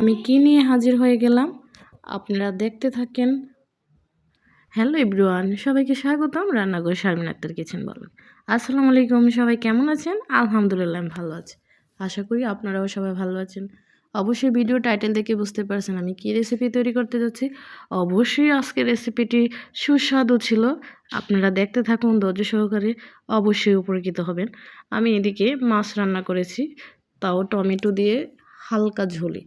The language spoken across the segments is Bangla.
আমি কি নিয়ে হাজির হয়ে গেলাম? আপনারা দেখতে থাকেন। হ্যালো এভরিওয়ান, সবাইকে স্বাগতম রান্নাঘর শারমিন আক্তার কিচেন বলেন আসসালামু আলাইকুম, সবাই কেমন আছেন? আলহামদুলিল্লাহ, আমি ভালো আছি। আশা করি আপনারাও সবাই ভালো আছেন। অবশ্যই ভিডিও টাইটেল দেখে বুঝতে পারছেন আমি কী রেসিপি তৈরি করতে যাচ্ছি। অবশ্যই আজকের রেসিপিটি সুস্বাদু ছিল। আপনারা দেখতে থাকুন, ধৈর্য সহকারে অবশ্যই উপকৃত হবেন। আমি এদিকে মাছ রান্না করেছি। তাও টমেটো দিয়ে হালকা ঝোলি।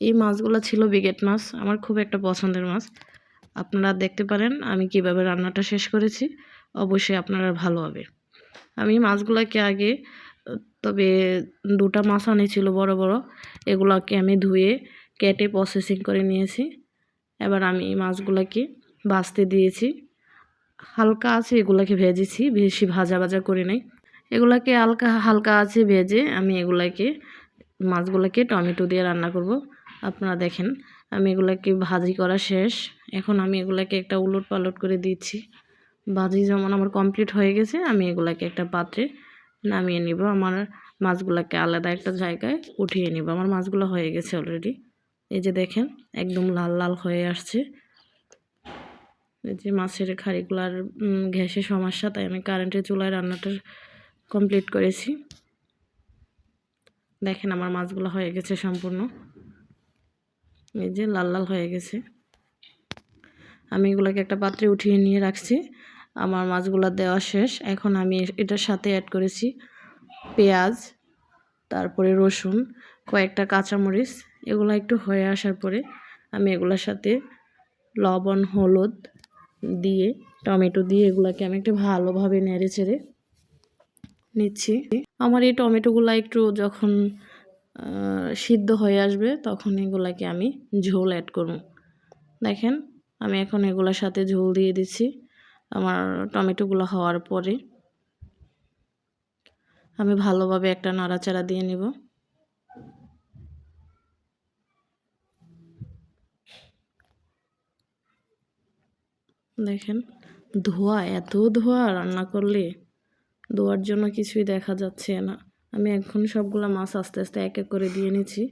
এই মাছগুলো ছিল বিগেট মাছ, আমার খুব একটা পছন্দের মাছ। আপনারা দেখতে পারেন আমি কীভাবে রান্নাটা শেষ করেছি, অবশ্যই আপনারা ভালো হবে। আমি মাছগুলোকে আগে, তবে দুটা মাছ আনেছিল বড় বড়, এগুলোকে আমি ধুয়ে কেটে প্রসেসিং করে নিয়েছি। এবার আমি এই মাছগুলোকে বাছতে দিয়েছি। হালকা আছে এগুলোকে ভেজেছি, বেশি ভাজা ভাজা করে নাই। এগুলাকে হালকা হালকা আছে ভেজে আমি এগুলাকে, মাছগুলোকে টমেটো দিয়ে রান্না করব। আপনারা দেখেন, আমি এগুলাকে ভাজি করা শেষ। এখন আমি এগুলাকে একটা উলট পালট করে দিচ্ছি। ভাজি যেমন আমার কমপ্লিট হয়ে গেছে, আমি এগুলাকে একটা পাত্রে নামিয়ে নিব। আমার মাছগুলোকে আলাদা একটা জায়গায় উঠিয়ে নিব। আমার মাছগুলো হয়ে গেছে অলরেডি এই যে দেখেন, একদম লাল লাল হয়ে আসছে। এই যে মাছের খাড়িগুলার গ্যাসের সমস্যা, তাই আমি কারেন্টের চুলায় রান্নাটা কমপ্লিট করেছি। দেখেন আমার মাছগুলো হয়ে গেছে সম্পূর্ণ। এই যে লাল লাল হয়ে গেছে। আমি এগুলোকে একটা পাত্রে উঠিয়ে নিয়ে রাখছি। আমার মাছগুলো দেওয়া শেষ। এখন আমি এটার সাথে অ্যাড করেছি পেঁয়াজ, তারপরে রসুন, কয়েকটা কাঁচামরিচ। এগুলো একটু হয়ে আসার পরে আমি এগুলোর সাথে লবণ, হলুদ দিয়ে, টমেটো দিয়ে এগুলোকে আমি একটু ভালোভাবে নেড়ে চেড়ে নিচ্ছি। আমার এই টমেটোগুলো একটু যখন সিদ্ধ হয়ে আসবে, তখন এগুলাকে আমি ঝোল অ্যাড করব। দেখেন, আমি এখন এগুলোর সাথে ঝোল দিয়ে দিচ্ছি আমার টমেটোগুলো হওয়ার পরে। আমি ভালোভাবে একটা নাড়াচাড়া দিয়ে নেব। দেখেন, ধোয়া, এত ধোয়া রান্না করলে ধোয়ার জন্য কিছুই দেখা যাচ্ছে না। আমি এখন সবগুলো মাছ আস্তে আস্তে এক এক করে দিয়ে নিচ্ছি।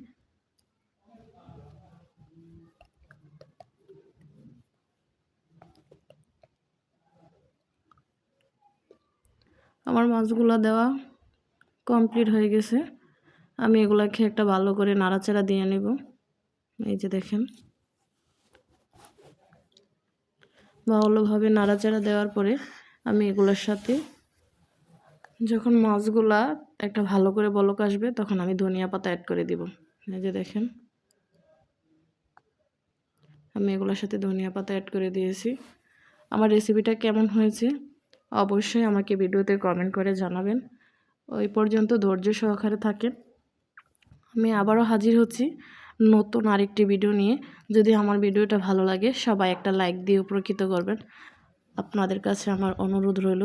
আমার মাছগুলো দেওয়া কমপ্লিট হয়ে গেছে। আমি এগুলাকে একটা ভালো করে নাড়াচাড়া দিয়ে নেব। এই যে দেখেন। ভালোভাবে নাড়াচাড়া দেওয়ার পরে আমি এগুলোর সাথে যখন মাছগুলা একটা ভালো করে বলক আসবে, তখন আমি ধনিয়া পাতা অ্যাড করে দিব। এই যে দেখেন। আমি এগুলোর সাথে ধনিয়া পাতা অ্যাড করে দিয়েছি। আমার রেসিপিটা কেমন হয়েছে? অবশ্যই আমাকে ভিডিওতে কমেন্ট করে জানাবেন। ওই পর্যন্ত ধৈর্য সহকারে থাকেন। আমি আবারও হাজির হচ্ছি নতুন আরেকটি ভিডিও নিয়ে। যদি আমার ভিডিওটা ভালো লাগে, সবাই একটা লাইক দিয়ে উপকৃত করবেন। আপনাদের কাছে আমার অনুরোধ রইল